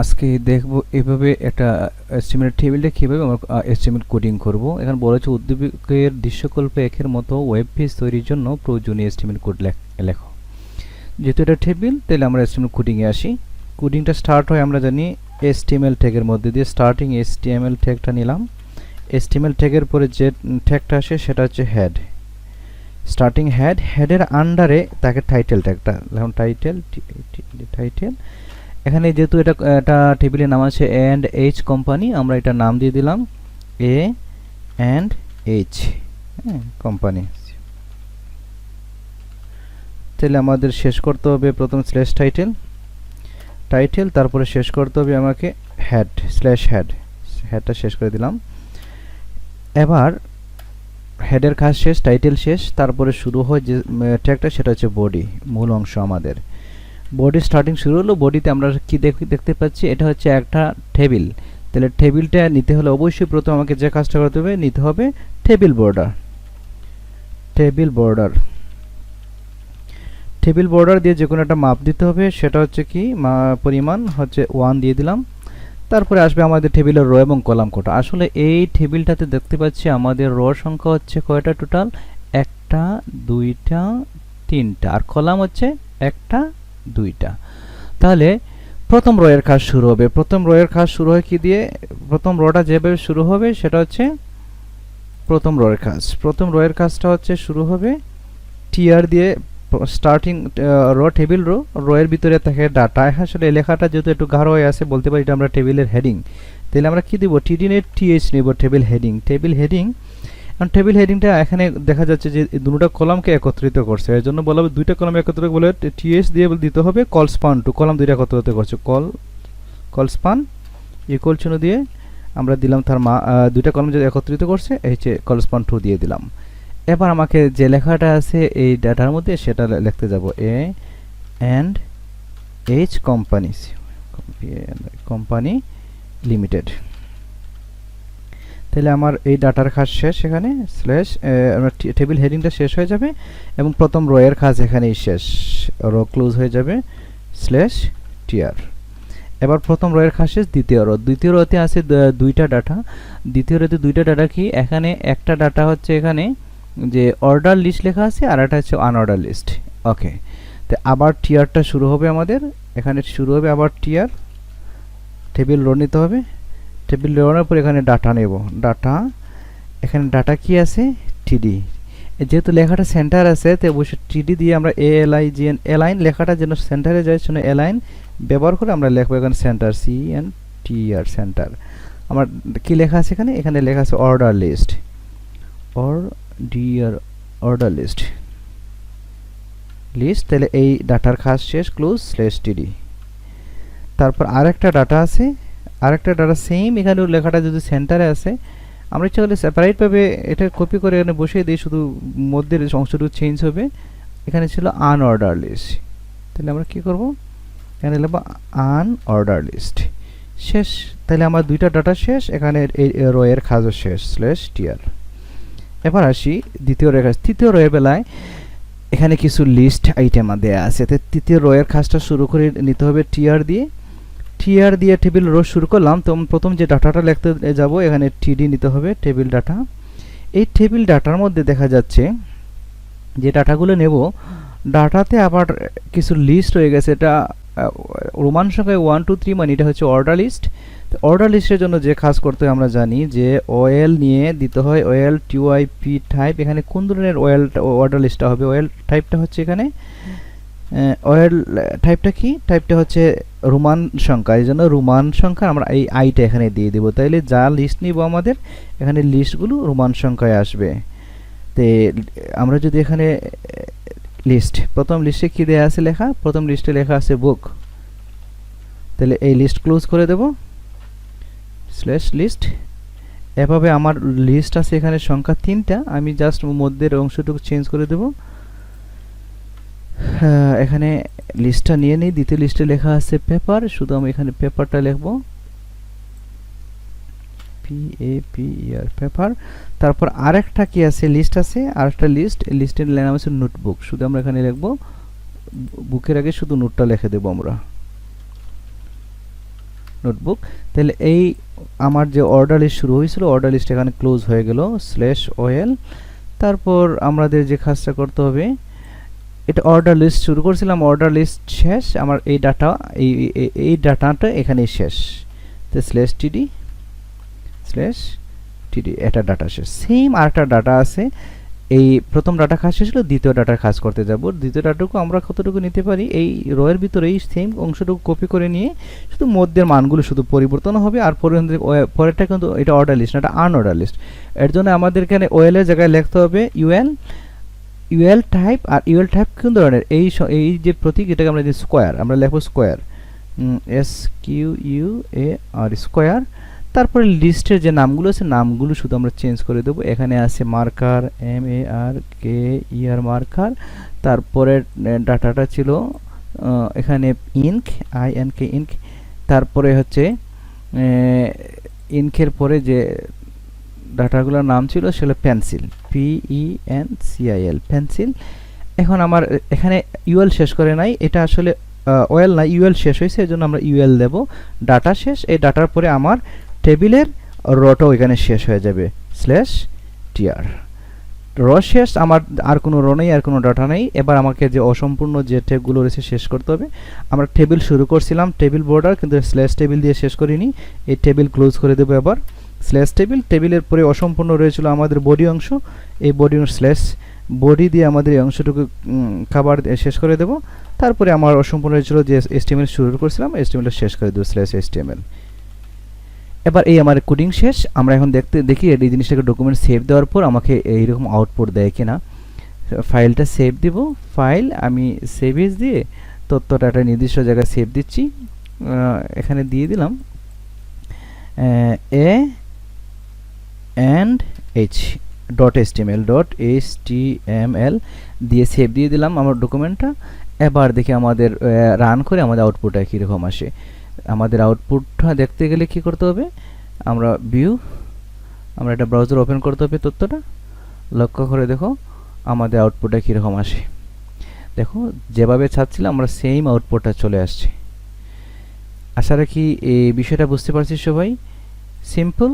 আজকে দেখব এভাবে একটা এস্টিমেট টেবিলটা কীভাবে আমরা এস্টিমেট কোডিং করব। এখানে বলেছে উদ্দীপকের দৃশ্যকল্প একের মতো ওয়েব পেজ তৈরির জন্য প্রয়োজনীয় এস্টিমেট কোড লেখো যেহেতু এটা টেবিল তাহলে আমরা এস্টিমেট কোডিংয়ে আসি। কোডিংটা স্টার্ট হয়, আমরা জানি এসটিএমএল ট্যাগের মধ্যে দিয়ে স্টার্টিং এসটিএমএল ট্যাগটা নিলাম। এসটিএমএল ট্যাগের পরে যে ট্যাগটা আসে, সেটা হচ্ছে হেড স্টার্টিং হেড হেডের আন্ডারে তাকে টাইটেল ট্যাগটা এখন টাইটেল টাইটেল এখানে যেহেতু এটা একটা টেবিলের নাম আছে অ্যান্ড এইচ কোম্পানি আমরা এটা নাম দিয়ে দিলাম এ অ্যান্ড এইচ হ্যাঁ কোম্পানি তাহলে আমাদের শেষ করতে হবে প্রথম স্ল্যাশ টাইটেল টাইটেল তারপরে শেষ করতে হবে আমাকে হ্যাড স্ল্যাশ হ্যাড হ্যাডটা শেষ করে দিলাম। এবার হেডের কাজ শেষ টাইটেল শেষ, তারপরে শুরু হয় যে ট্যাগটা সেটা হচ্ছে বডি মূল অংশ আমাদের। বডি স্টার্টিং শুরু হলো বডিতে আমরা কি দেখতে পাচ্ছি, এটা হচ্ছে একটা টেবিল তাহলে টেবিলটা নিতে হলে অবশ্যই প্রথম আমাকে যে কাজটা করতে হবে, নিতে হবে table border table border table border দিয়ে যে কোনো একটা মাপ দিতে হবে, সেটা হচ্ছে কি পরিমাণ হচ্ছে ওয়ান দিয়ে দিলাম। তারপরে আসবে আমাদের টেবিলের রো এবং কলাম কোটা। আসলে এই টেবিলটাতে দেখতে পাচ্ছি আমাদের র সংখ্যা হচ্ছে কয়টা টোটাল একটা, দুইটা, তিনটা। আর কলাম হচ্ছে একটা দুইটা। তাহলে প্রথম রয়ের কাজ শুরু হবে। প্রথম রয়ের কাজ শুরু হয় কি দিয়ে? প্রথম রোটা যেভাবে শুরু হবে সেটা হচ্ছে প্রথম রয়ের কাজ। প্রথম রয়ের কাজটা হচ্ছে শুরু হবে টিআর দিয়ে স্টার্টিং র টেবিল রো রোয়ের ভিতরে থাকে ডাটা আসলে লেখাটা যেহেতু একটু গাঢ় হয়ে আছে, বলতে পারি এটা আমরা টেবিলের হেডিং তাহলে আমরা কি দিব? টিডিনের টিএইচ নেব টেবিল হেডিং টেবিল হেডিং কারণ টেবিল হেডিংটা এখানে দেখা যাচ্ছে যে দুটো কলমকে একত্রিত করছে। এর জন্য বলা হবে দুইটা কলম একত্রিত বলে টিএস দিয়ে দিতে হবে কল স্পান টু কলম দুইটা একত্রিত করছে। কল কল স্পান ইকুয়াল চিহ্ন দিয়ে আমরা দিলাম তার মা দুইটা কলম যদি একত্রিত করছে, এই হচ্ছে কল স্পান টু দিয়ে দিলাম। এবার আমাকে যে লেখাটা আছে এই ডাটার মধ্যে সেটা লিখতে যাব। A and H company company limited তাহলে আমার এই ডাটার কাজ শেষ এখানে স্ল্যাশ আমার টেবিল হেডিংটা শেষ হয়ে যাবে এবং প্রথম রোয়ের কাজ এখানেই শেষ। রো ক্লোজ হয়ে যাবে স্ল্যাশ টিআর এবার প্রথম রোয়ের কাজ শেষ, দ্বিতীয় রো দ্বিতীয় রোতে আছে দুইটা ডাটা দ্বিতীয় রোতে দুইটা ডাটা কি? এখানে একটা ডাটা হচ্ছে এখানে যে অর্ডার লিস্ট লেখা আছে আর একটা হচ্ছে আনঅর্ডার লিস্ট ওকে তো আবার টিয়ারটা শুরু হবে আমাদের। এখানে শুরু হবে আবার টিয়ার টেবিল রো নিতে হবে। টেবিল নেওয়ার পর এখানে ডাটা নেব। ডাটা এখানে ডাটা কি আছে? টিডি যেহেতু লেখাটা সেন্টার আছে, তো অবশ্যই টিডি দিয়ে আমরা A L I G N align লেখাটা যেন সেন্টারে যায়, সেজন্য এলাইন ব্যবহার করে আমরা লিখব এখানে centre C N T R centre আমার কি লেখা আছে এখানে? এখানে লেখা আছে order list O R D R order list list তাহলে এই ডাটার খাস শেষ ক্লোজ স্লেশ টিডি তারপর আরেকটা ডাটা আছে আরেকটা ডাটা সেম এখানে লেখাটা যদি সেন্টারে আছে আমরা ইচ্ছা করলে সেপারেটভাবে এটা কপি করে এখানে বসিয়ে দিই, শুধু মধ্যের অংশটুকু চেঞ্জ হবে, এখানে ছিল আনঅর্ডার লিস্ট তাহলে আমরা কি করব? এখানে লিখব আনঅর্ডার লিস্ট শেষ। তাহলে আমার দুইটা ডাটা শেষ, এখানে রয়ের খাজও শেষ স্লেশ টিয়ার এবার আসি দ্বিতীয় রয়ের কাজ। তৃতীয় রয়ের বেলায় এখানে কিছু লিস্ট আইটেম দেওয়া আছে। তৃতীয় রয়ের কাজটা শুরু করে নিতে হবে টিয়ার দিয়ে। টিআর দিয়ে টেবিল রো শুরু করলাম, তো প্রথম যে ডাটাটা লিখতে যাব, এখানে টিডি নিতে হবে টেবিল ডাটা এই টেবিল ডাটার মধ্যে দেখা যাচ্ছে যে ডাটাগুলো নেব, ডাটাতে আবার কিছু লিস্ট হয়ে গেছে, এটা রোমান সংখ্যায় ওয়ান টু থ্রি মানে এটা হচ্ছে অর্ডার লিস্ট অর্ডার লিস্টের জন্য যে কাজ করতে হয় আমরা জানি যে ওয়েল নিয়ে দিতে হয় ওয়েল টিওআইপি টাইপ এখানে কোন ধরনের ওয়েল অর্ডার লিস্টটা হবে? ওয়েল টাইপটা হচ্ছে এখানে ওয়েল টাইপটা কি? টাইপটা হচ্ছে রোমান সংখ্যা। এই জন্য রোমান সংখ্যা আমরা এই আইটা এখানে দিয়ে দেবো। তাইলে যা লিস্ট নিব আমাদের, এখানে লিস্টগুলো রোমান সংখ্যায় আসবে। তে আমরা যদি এখানে লিস্ট প্রথম লিস্টে কি দেওয়া আছে লেখা? প্রথম লিস্টে লেখা আছে বুক তাহলে এই লিস্ট ক্লোজ করে দেব। স্ল্যাশ লিস্ট এভাবে আমার লিস্ট আছে এখানে সংখ্যা তিনটা। আমি জাস্ট মধ্যের অংশটুকু চেঞ্জ করে দেব। এখানে লিস্টটা নিয়ে নিই। দ্বিতীয় লিস্টে লেখা আছে পেপার শুধু আমি এখানে পেপারটা লিখব। P A P E R paper তারপর আরেকটা কি আছে? লিস্ট আছে। আরেকটা লিস্ট লিস্টের নাম আছে নোটবুক শুধু আমরা এখানে লিখব। বুকের আগে শুধু নোটটা লিখে দেবো আমরা। নোটবুক তাহলে এই আমার যে অর্ডার লিস্ট শুরু হয়েছিল অর্ডার লিস্ট এখানে ক্লোজ হয়ে গেল স্ল্যাশ ওয়েল তারপর আমাদের যে কাজটা করতে হবে এটা অর্ডার লিস্ট শুরু করছিলাম অর্ডার লিস্ট শেষ, আমার এই ডাটা এই, এই- ডাটাটা এখানেই শেষ। তো স্ল্যাশ টিডি স্ল্যাশ টিডি এটা ডাটা শেষ। সেম আরেকটা ডাটা আছে, এই প্রথম ডাটা কাজ শেষ হলো, দ্বিতীয় ডাটার কাজ করতে যাব। দ্বিতীয় ডাটাটুকু আমরা কতটুকু নিতে পারি, এই রয়ের ভিতরে এই সেম অংশটুকু কপি করে নিয়ে, শুধু মধ্যের মানগুলো শুধু পরিবর্তন হবে, আর পরে পরেরটা কিন্তু এটা অর্ডার লিস্ট না, এটা আনঅর্ডার লিস্ট এর জন্য আমাদের এখানে ওয়েলের জায়গায় লিখতে হবে ইউএল ইউএল টাইপ আর ইউএল টাইপ কোন ধরনের? এই এই যে প্রতীক, এটাকে আমরা স্কোয়ার আমরা লিখব square S Q U A R square তারপরে লিস্টের যে নামগুলো আছে, নামগুলো শুধু আমরা চেঞ্জ করে দেবো। এখানে আছে marker M A R K R marker তারপরে ডাটাটা ছিল এখানে ink I N K ink তারপরে হচ্ছে ইনকের পরে যে ডাটাগুলোর নাম ছিল সেগুলো pencil P E N CIL pencil. এখন আমার এখানে ইউএল শেষ করে নাই, এটা আসলে ওয়েল না ইউএল শেষ হয়েছে এই জন্য আমরা ইউএল দেব। ডাটা শেষ, এই ডাটার পরে আমার টেবিলের রটাও এখানে শেষ হয়ে যাবে স্ল্যাশ টিআর র শেষ, আমার আর কোনো র নেই, আর কোনো ডাটা নেই। এবার আমাকে যে অসম্পূর্ণ যে টেপগুলো রয়েছে শেষ করতে হবে। আমরা টেবিল শুরু করছিলাম, টেবিল বর্ডার কিন্তু স্ল্যাশ টেবিল দিয়ে শেষ করিনি। এই টেবিল ক্লোজ করে দেবো এবার। স্ল্যাশ টেবিল টেবিলের পরে অসম্পূর্ণ রয়েছিল আমাদের বডি অংশ। এই বডি স্ল্যাশ বডি দিয়ে আমাদের এই অংশটুকু খাবার শেষ করে দেব। তারপরে আমার অসম্পূর্ণ হয়েছিল যে এসটিএমএল শুরু করছিলাম এসটিএমএল শেষ করে দেবো স্ল্যাশ এসটিএমএল এবার এই আমার কোডিং শেষ। আমরা এখন দেখতে, দেখি এই জিনিসটাকে ডকুমেন্ট সেভ দেওয়ার পর আমাকে এইরকম আউটপুট দেয় কিনা। ফাইলটা সেভ দিব। ফাইল আমি সেভ এজ দিয়ে তথ্যটা একটা নির্দিষ্ট জায়গায় সেভ দিচ্ছি। এখানে দিয়ে দিলাম। A and H dot S TML dot H T M L দিয়ে সেভ দিয়ে দিলাম আমার ডকুমেন্টটা এবার দেখি আমাদের রান করে আমাদের আউটপুটটা কীরকম আসে। আমাদের আউটপুটটা দেখতে গেলে কি করতে হবে? আমরা ভিউ আমরা একটা ব্রাউজার ওপেন করতে হবে তথ্যটা। লক্ষ্য করে দেখো, আমাদের আউটপুটটা কীরকম আসে। দেখো, যেভাবে চাচ্ছিলাম আমরা সেম আউটপুটটা চলে আসছে। আশা রাখি এই বিষয়টা বুঝতে পারছি সবাই। সিম্পল